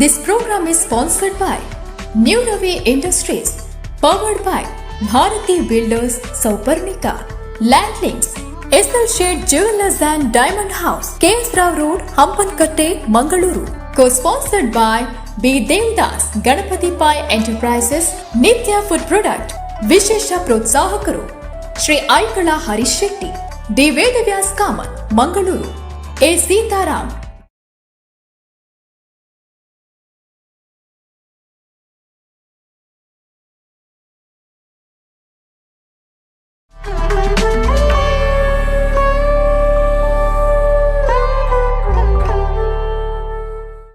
This program is sponsored by New Ravi Industries, powered by Bharati Builders, Sauparnika, Landlinks, SL Shade Jewelers and Diamond House, KS Rao Road, Hampankatte, Mangaluru. Co-sponsored by B. Devdas, Ganapati Pai Enterprises, Nitya Food Product, ವಿಶೇಷ ಪ್ರೋತ್ಸಾಹಕರು Shri Aikala Harish Shetty D Vedavyas Kamath Mangaluru A Sitaram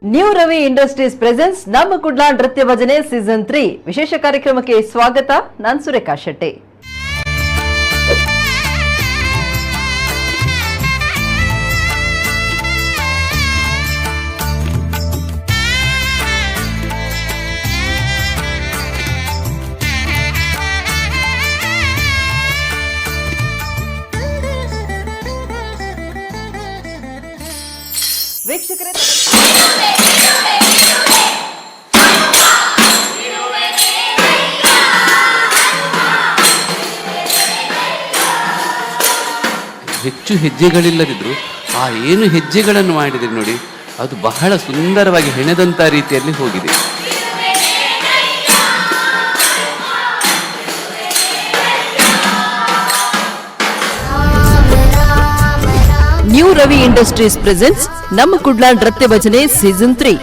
new Ravi industries presents ನಮ್ಮ ಕುಡ್ಲಾ ನೃತ್ಯ ಭಜನೆ season three ವಿಶೇಷ ಕಾರ್ಯಕ್ರಮಕ್ಕೆ ಸ್ವಾಗತ ನಾನ್ ಸುರೇಖಾ ಶೆಟ್ಟಿ ವೀಕ್ಷಕರೇ ಹೆಚ್ಚು ಹೆಜ್ಜೆಗಳಿಲ್ಲದಿದ್ದರೂ ಆ ಏನು ಹೆಜ್ಜೆಗಳನ್ನು ಮಾಡಿದರೆ ನೋಡಿ, ಅದು ಬಹಳ ಸುಂದರವಾಗಿ ಹೆಣೆದಂಥ ರೀತಿಯಲ್ಲಿ ಹೋಗಿದೆ. ನ್ಯೂ ರವಿ ಇಂಡಸ್ಟ್ರೀಸ್ ಪ್ರೆಸೆನ್ಸ್ ನಮ್ಮ ಕುಡ್ಲ ನೃತ್ಯ ಭಜನೆ ಸೀಸನ್ ತ್ರೀ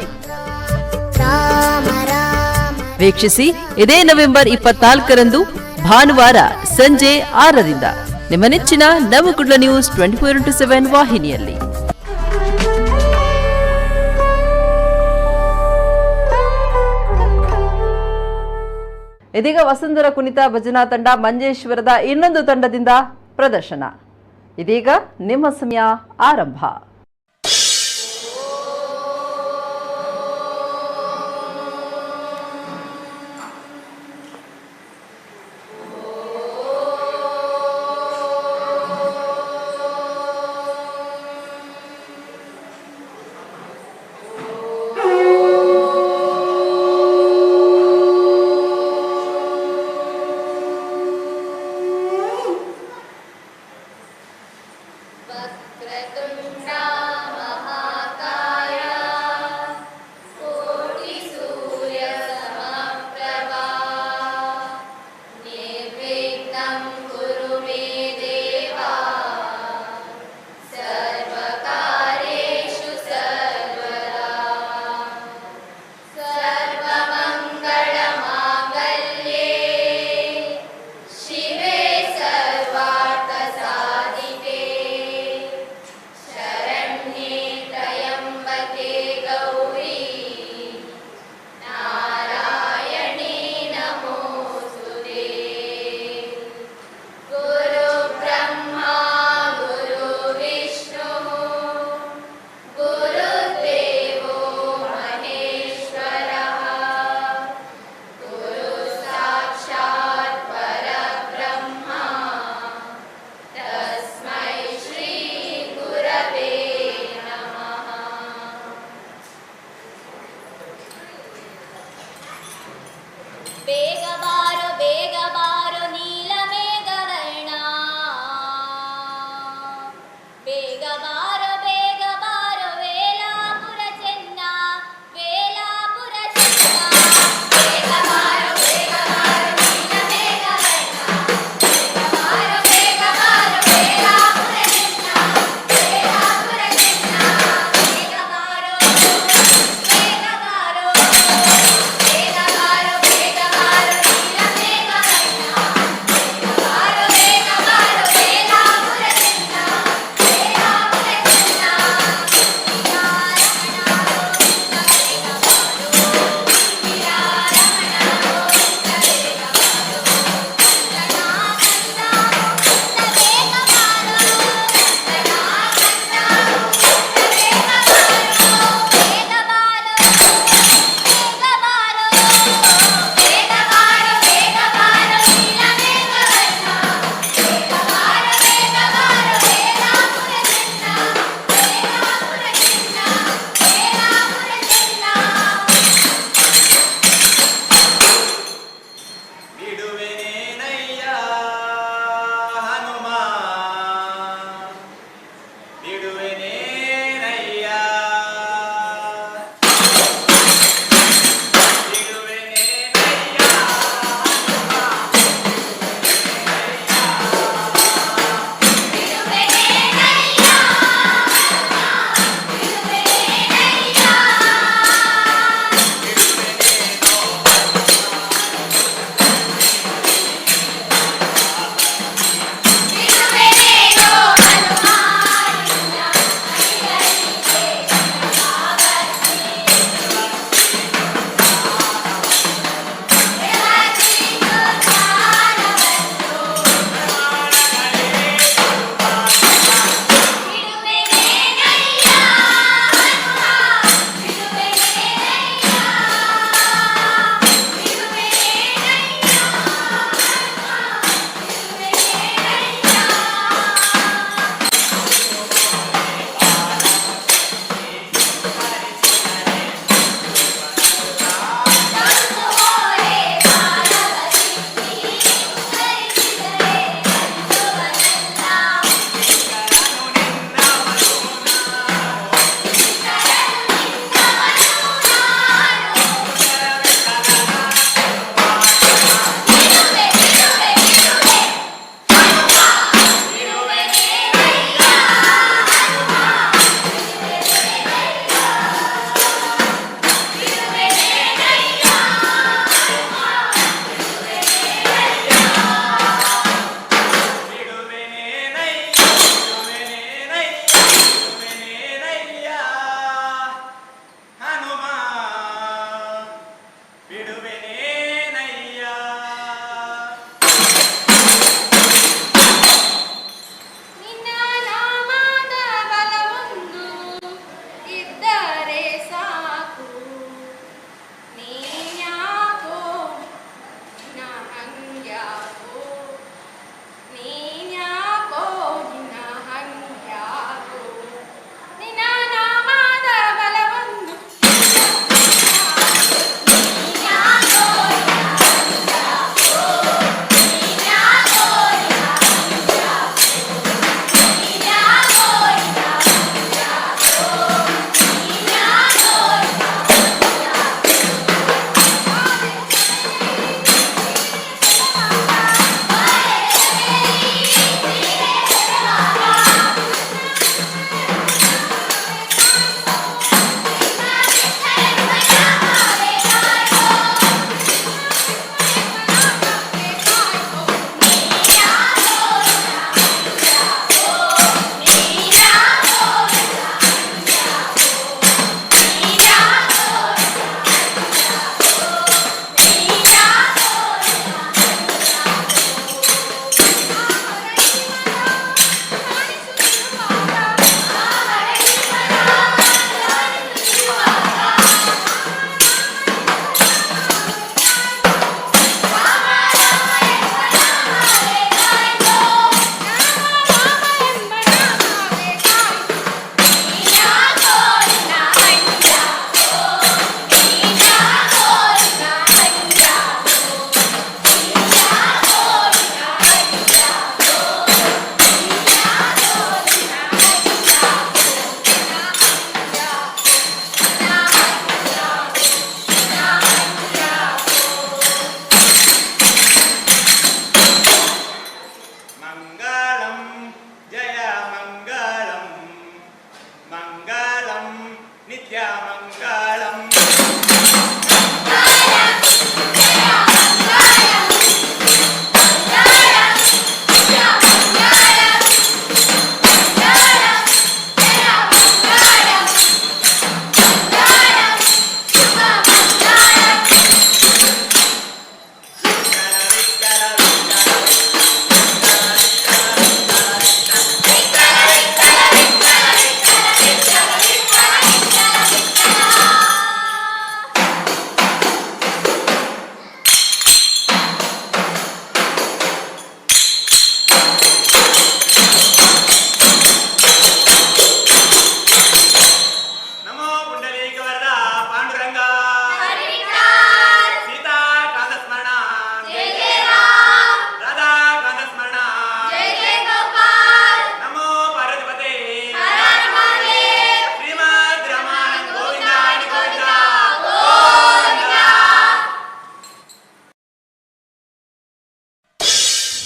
ವೀಕ್ಷಿಸಿ, ಇದೇ ನವೆಂಬರ್ ಇಪ್ಪತ್ನಾಲ್ಕರಂದು ಭಾನುವಾರ ಸಂಜೆ ಆರರಿಂದ. ನಿಮ್ಮ ನೆಚ್ಚಿನ Navakudla news twenty four into seven ವಾಹಿನಿಯಲ್ಲಿ. ಇದೀಗ ವಸುಂಧರ ಕುಣಿತ ಭಜನಾ ತಂಡ ಮಂಜೇಶ್ವರದ ಇನ್ನೊಂದು ತಂಡದಿಂದ ಪ್ರದರ್ಶನ. ಇದೀಗ ನಿಮ್ಮ ಸಮಯ ಆರಂಭ.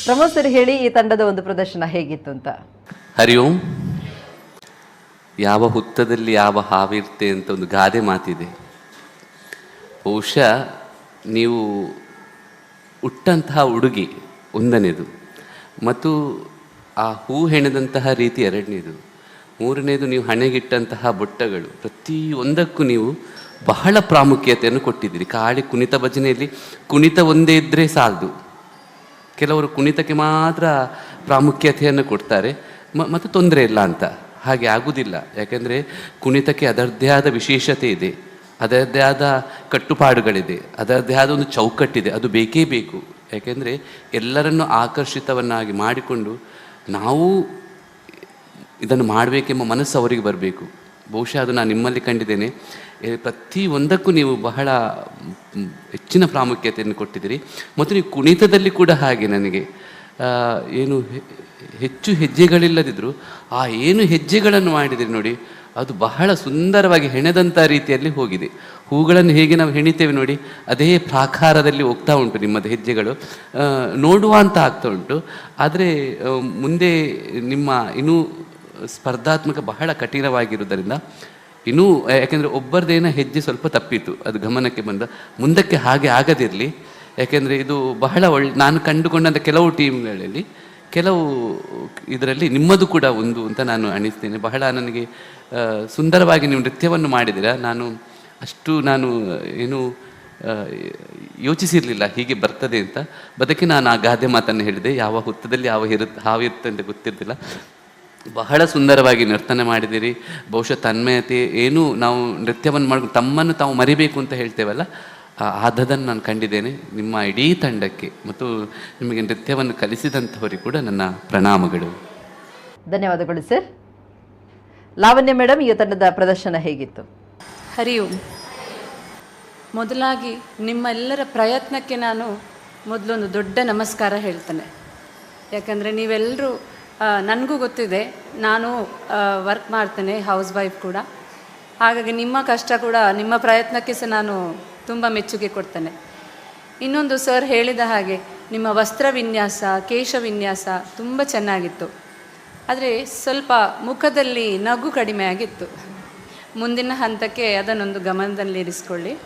ಪ್ರಮೋದ್ ಹೇಳಿ, ಈ ತಂಡದ ಒಂದು ಪ್ರದರ್ಶನ ಹೇಗಿತ್ತು ಅಂತ. ಹರಿ ಓಂ. ಯಾವ ಹುತ್ತದಲ್ಲಿ ಯಾವ ಹಾವಿರ್ತೆ ಅಂತ ಒಂದು ಗಾದೆ ಮಾತಿದೆ. ಬಹುಶಃ ನೀವು ಹುಟ್ಟಂತಹ ಉಡುಗಿ ಒಂದನೇದು, ಮತ್ತು ಆ ಹೂ ಹೆಣೆದಂತಹ ರೀತಿ ಎರಡನೇದು, ಮೂರನೇದು ನೀವು ಹಣೆಗಿಟ್ಟಂತಹ ಬೊಟ್ಟಗಳು ಪ್ರತಿಯೊಂದಕ್ಕೂ ನೀವು ಬಹಳ ಪ್ರಾಮುಖ್ಯತೆಯನ್ನು ಕೊಟ್ಟಿದ್ದೀರಿ. ಕಾಳಿ ಕುಣಿತ ಭಜನೆಯಲ್ಲಿ ಕುಣಿತ ಒಂದೇ ಇದ್ದರೆ ಸಾಲದು. ಕೆಲವರು ಕುಣಿತಕ್ಕೆ ಮಾತ್ರ ಪ್ರಾಮುಖ್ಯತೆಯನ್ನು ಕೊಡ್ತಾರೆ. ಮತ್ತು ತೊಂದರೆ ಇಲ್ಲ ಅಂತ. ಹಾಗೆ ಆಗುವುದಿಲ್ಲ ಯಾಕೆಂದರೆ ಕುಣಿತಕ್ಕೆ ಅದರದ್ದೇ ಆದ ವಿಶೇಷತೆ ಇದೆ. ಅದರದ್ದೇ ಆದ ಕಟ್ಟುಪಾಡುಗಳಿದೆ. ಅದರದ್ದೇ ಆದ ಒಂದು ಚೌಕಟ್ಟಿದೆ. ಅದು ಬೇಕೇ ಬೇಕು. ಯಾಕೆಂದರೆ ಎಲ್ಲರನ್ನು ಆಕರ್ಷಿತವನ್ನಾಗಿ ಮಾಡಿಕೊಂಡು ನಾವು ಇದನ್ನು ಮಾಡಬೇಕೆಂಬ ಮನಸ್ಸು ಅವರಿಗೆ ಬರಬೇಕು. ಬಹುಶಃ ಅದು ನಾನು ನಿಮ್ಮಲ್ಲಿ ಕಂಡಿದ್ದೇನೆ. ಪ್ರತಿ ಒಂದಕ್ಕೂ ನೀವು ಬಹಳ ಹೆಚ್ಚಿನ ಪ್ರಾಮುಖ್ಯತೆಯನ್ನು ಕೊಟ್ಟಿದ್ದೀರಿ. ಮತ್ತು ನೀವು ಕುಣಿತದಲ್ಲಿ ಕೂಡ ಹಾಗೆ ನನಗೆ. ಏನು ಹೆಚ್ಚು ಹೆಜ್ಜೆಗಳಿಲ್ಲದಿದ್ದರೂ ಆ ಏನು ಹೆಜ್ಜೆಗಳನ್ನು ಮಾಡಿದಿರಿ ನೋಡಿ, ಅದು ಬಹಳ ಸುಂದರವಾಗಿ ಹೆಣೆದಂಥ ರೀತಿಯಲ್ಲಿ ಹೋಗಿದೆ. ಹೂಗಳನ್ನು ಹೇಗೆ ನಾವು ಹೆಣಿತೇವೆ ನೋಡಿ, ಅದೇ ಪ್ರಾಕಾರದಲ್ಲಿ ಹೋಗ್ತಾ ಉಂಟು ನಿಮ್ಮದು ಹೆಜ್ಜೆಗಳು. ನೋಡುವ ಅಂತ ಆಗ್ತಾ ಉಂಟು. ಆದರೆ ಮುಂದೆ ನಿಮ್ಮ ಇನ್ನೂ ಸ್ಪರ್ಧಾತ್ಮಕ ಬಹಳ ಕಠಿಣವಾಗಿರುವುದರಿಂದ ಇನ್ನೂ, ಯಾಕೆಂದರೆ ಒಬ್ಬರದೇನ ಹೆಜ್ಜೆ ಸ್ವಲ್ಪ ತಪ್ಪಿತು ಅದು ಗಮನಕ್ಕೆ ಬಂದ. ಮುಂದಕ್ಕೆ ಹಾಗೆ ಆಗದಿರಲಿ, ಯಾಕೆಂದರೆ ಇದು ಬಹಳ ಒಳ್ಳೆ, ನಾನು ಕಂಡುಕೊಂಡಂಥ ಕೆಲವು ಟೀಮ್ಗಳಲ್ಲಿ, ಕೆಲವು ಇದರಲ್ಲಿ ನಿಮ್ಮದು ಕೂಡ ಒಂದು ಅಂತ ನಾನು ಅನಿಸ್ತೇನೆ. ಬಹಳ ನನಗೆ ಸುಂದರವಾಗಿ ನೀವು ನೃತ್ಯವನ್ನು ಮಾಡಿದಿರ ನಾನು ಅಷ್ಟು ನಾನು ಏನು ಯೋಚಿಸಿರಲಿಲ್ಲ ಹೀಗೆ ಬರ್ತದೆ ಅಂತ. ಬದಕ್ಕೆ ನಾನು ಆ ಗಾದೆ ಮಾತನ್ನು ಹೇಳಿದೆ. ಯಾವ ಹುತ್ತದಲ್ಲಿ ಯಾವ ಇರುತ್ತೆ ಹಾವಿರುತ್ತೆ ಅಂತ ಗೊತ್ತಿರ್ತಿಲ್ಲ. ಬಹಳ ಸುಂದರವಾಗಿ ನರ್ತನೆ ಮಾಡಿದ್ದೀರಿ. ಬಹುಶಃ ತನ್ಮಯತೆ ಏನು ನಾವು ನೃತ್ಯವನ್ನು ಮಾಡಿ ತಮ್ಮನ್ನು ತಾವು ಮರಿಬೇಕು ಅಂತ ಹೇಳ್ತೇವಲ್ಲ ಆ ಆದದನ್ನು ನಾನು ಕಂಡಿದ್ದೇನೆ. ನಿಮ್ಮ ಇಡೀ ತಂಡಕ್ಕೆ ಮತ್ತು ನಿಮಗೆ ನೃತ್ಯವನ್ನು ಕಲಿಸಿದಂಥವರಿಗೆ ಕೂಡ ನನ್ನ ಪ್ರಣಾಮಗಳು. ಧನ್ಯವಾದಗಳು ಸರ್. ಲಾವಣ್ಯ ಮೇಡಮ್ ಈ ತಂಡದ ಪ್ರದರ್ಶನ ಹೇಗಿತ್ತು? ಹರಿ ಓಂ. ಮೊದಲಾಗಿ ನಿಮ್ಮೆಲ್ಲರ ಪ್ರಯತ್ನಕ್ಕೆ ನಾನು ಮೊದಲೊಂದು ದೊಡ್ಡ ನಮಸ್ಕಾರ ಹೇಳ್ತೇನೆ. ಯಾಕಂದರೆ ನೀವೆಲ್ಲರೂ ನನಗೂ ಗೊತ್ತಿದೆ. ನಾನು ವರ್ಕ್ ಮಾಡ್ತೇನೆ ಹೌಸ್ ವೈಫ್ ಕೂಡ. ಹಾಗಾಗಿ ನಿಮ್ಮ ಕಷ್ಟ ಕೂಡ, ನಿಮ್ಮ ಪ್ರಯತ್ನಕ್ಕೆ ಸಹ ನಾನು ತುಂಬ ಮೆಚ್ಚುಗೆ ಕೊಡ್ತೇನೆ. ಇನ್ನೊಂದು ಸರ್ ಹೇಳಿದ ಹಾಗೆ, ನಿಮ್ಮ ವಸ್ತ್ರ ವಿನ್ಯಾಸ, ಕೇಶ ವಿನ್ಯಾಸ ತುಂಬ ಚೆನ್ನಾಗಿತ್ತು. ಆದರೆ ಸ್ವಲ್ಪ ಮುಖದಲ್ಲಿ ನಗು ಕಡಿಮೆ ಆಗಿತ್ತು. ಮುಂದಿನ ಹಂತಕ್ಕೆ ಅದನ್ನೊಂದು ಗಮನದಲ್ಲಿರಿಸ್ಕೊಳ್ಳಿ.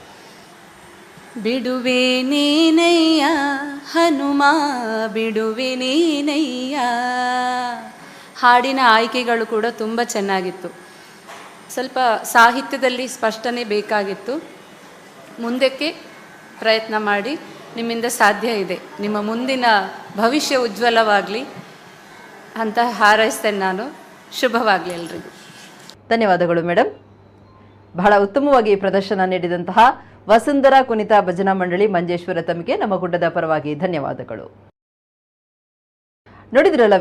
ಬಿಡುವೆ ನೀನಯ್ಯ, ಹನುಮ, ಬಿಡುವೆ ನೀನಯ್ಯ. ಹಾಡಿನ ಆಯ್ಕೆಗಳು ಕೂಡ ತುಂಬ ಚೆನ್ನಾಗಿತ್ತು. ಸ್ವಲ್ಪ ಸಾಹಿತ್ಯದಲ್ಲಿ ಸ್ಪಷ್ಟನೆ ಬೇಕಾಗಿತ್ತು. ಮುಂದಕ್ಕೆ ಪ್ರಯತ್ನ ಮಾಡಿ, ನಿಮ್ಮಿಂದ ಸಾಧ್ಯ ಇದೆ. ನಿಮ್ಮ ಮುಂದಿನ ಭವಿಷ್ಯ ಉಜ್ವಲವಾಗಲಿ ಅಂತ ಹಾರೈಸ್ತೇನೆ ನಾನು. ಶುಭವಾಗಲಿ ಎಲ್ರಿಗೂ. ಧನ್ಯವಾದಗಳು ಮೇಡಮ್ ಬಹಳ ಉತ್ತಮವಾಗಿ ಪ್ರದರ್ಶನ ನೀಡಿದಂತಹ ವಸುಂಧರಾ ಕುನಿತಾ ಭಜನಾ ಮಂಡಳಿ ಮಂಜೇಶ್ವರ ತಮಗೆ ನಮ್ಮ ಗುಡ್ಡದ ಪರವಾಗಿ ಧನ್ಯವಾದಗಳು. ನೋಡಿದ್ರಲ್ಲ